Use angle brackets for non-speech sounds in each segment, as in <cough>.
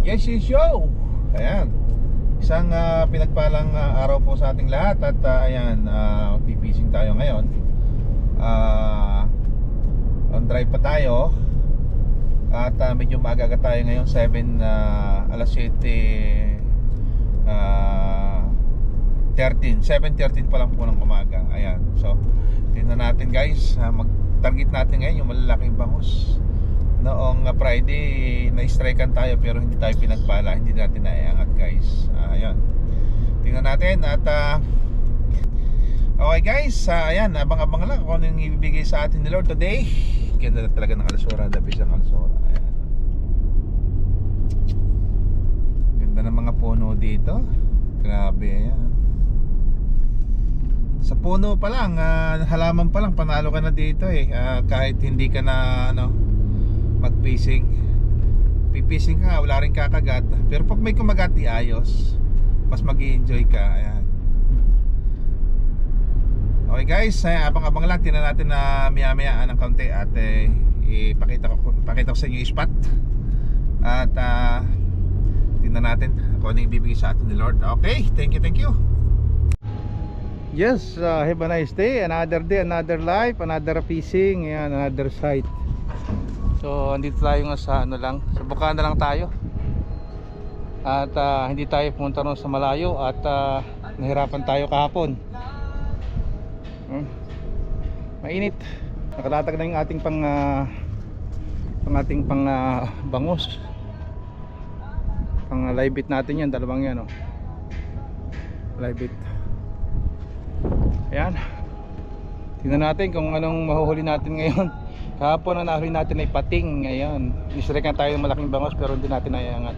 Yes, yes, yo! Ayan. Isang ah, pinagpalang ah, araw po sa ating lahat at ah, ayan, uh, pipising tayo ngayon. Ah, on drive pa tayo. At ah, medyo maaga tayo ngayon, 7, ah, alas 7, ah, 13, 7.13 pa lang po ng umaga. Ayan. So, tingnan natin guys, ah, mag-target natin ngayon yung malalaking bangus noong uh, Friday na-strikean tayo pero hindi tayo pinagpala. Hindi natin naiangat guys. Ah, ayan. Tingnan natin at ah, okay guys. Uh, ayan. Abang-abang lang kung ano yung ibibigay sa atin ni Lord today. Ganda talaga ng alasora the best ng alasora ayan. Ganda ng mga puno dito. Grabe ayan. Sa puno pa lang, ah, halaman pa lang panalo ka na dito eh. Ah, kahit hindi ka na ano mag-fishing pipising ka nga, wala rin kakagat. Pero pag may kumagat ayos. Mas mag enjoy ka ayan. Okay guys ay, abang-abang lang. Tinan natin na maya maya ng kaunti. At eh, ipakita ko, ipakita ko sa inyo yung spot. At uh, tingnan natin kung ano yung bibigay sa atin ni Lord. Okay, thank you, thank you. Yes, uh, have a nice day. Another day, another life, another fishing, and another sight. So, andito tayo nga sa ano lang, sa Bukana lang tayo. At ah, hindi tayo pumunta ron sa malayo at ah, nahirapan tayo kahapon. Hmm. Mainit. Nakalatag na yung ating pang ah, pang ating pang ah, bangus. Pang live bait natin yan, dalawang yan oh. Live bait. Ayan. Tingnan natin kung anong mahuhuli natin ngayon. <laughs> Kahapon ang nahuli natin ay pating. Ayan. Nisrekan tayo ng malaking bangos pero hindi natin naiangat.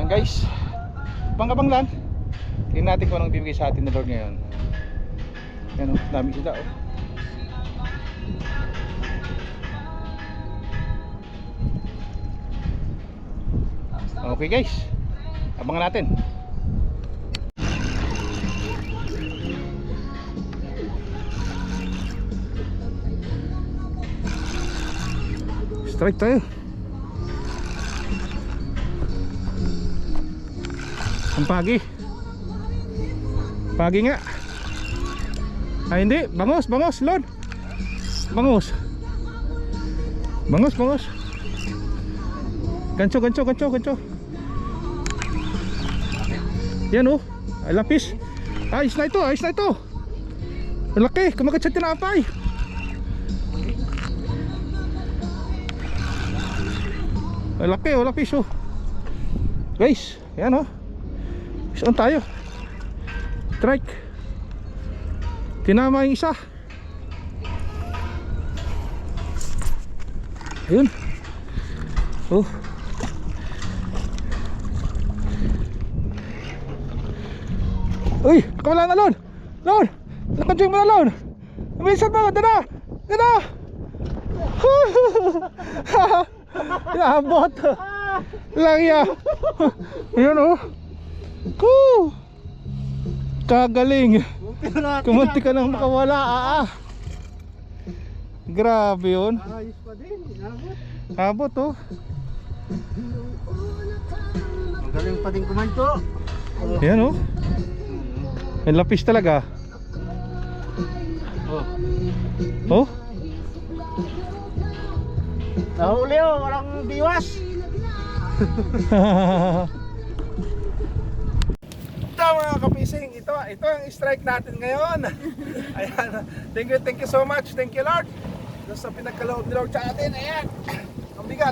Ayan guys. Abang-abang lang. Tingnan natin kung anong bibigay sa atin ni Lord ngayon. Ayan o. Dami sila o. Okay guys. Abangan natin. Strike tayo. Ang pagi. Pagi nga. Ay hindi, bangos, bangos, Lord. Bangos. Bangos, bangos. Gancho, gancho, gancho, gancho. Yan oh. Ay lapis. Ayos na ito, ayos na ito. Laki, kumagat sa tinapay. Ang laki, oh, lapis oh. Guys, yan oh. Saan tayo? Strike. Tinama yung isa. Ayun. Oh. Uy, kawala na lon. Lon. Nakadjeng mo na lon. Umisan mo, dada. Dada. <laughs> Yabot. Lang ya. Ayun oh. Woo! Kagaling. Kumunti ka nang makawala. Ah, ah. Grabe yun. Ayos pa din, inabot. Abot oh. Ang galing pa din kumanto. Yan oh. May lapis talaga. Oh. Oh. Nahuli oh, walang biwas. Ito mga kapising, ito, ito ang strike natin ngayon. <laughs> Ayan, thank you, thank you so much. Thank you Lord. Doon sa pinagkaloob ni Lord sa atin, ayan. Ang bigat.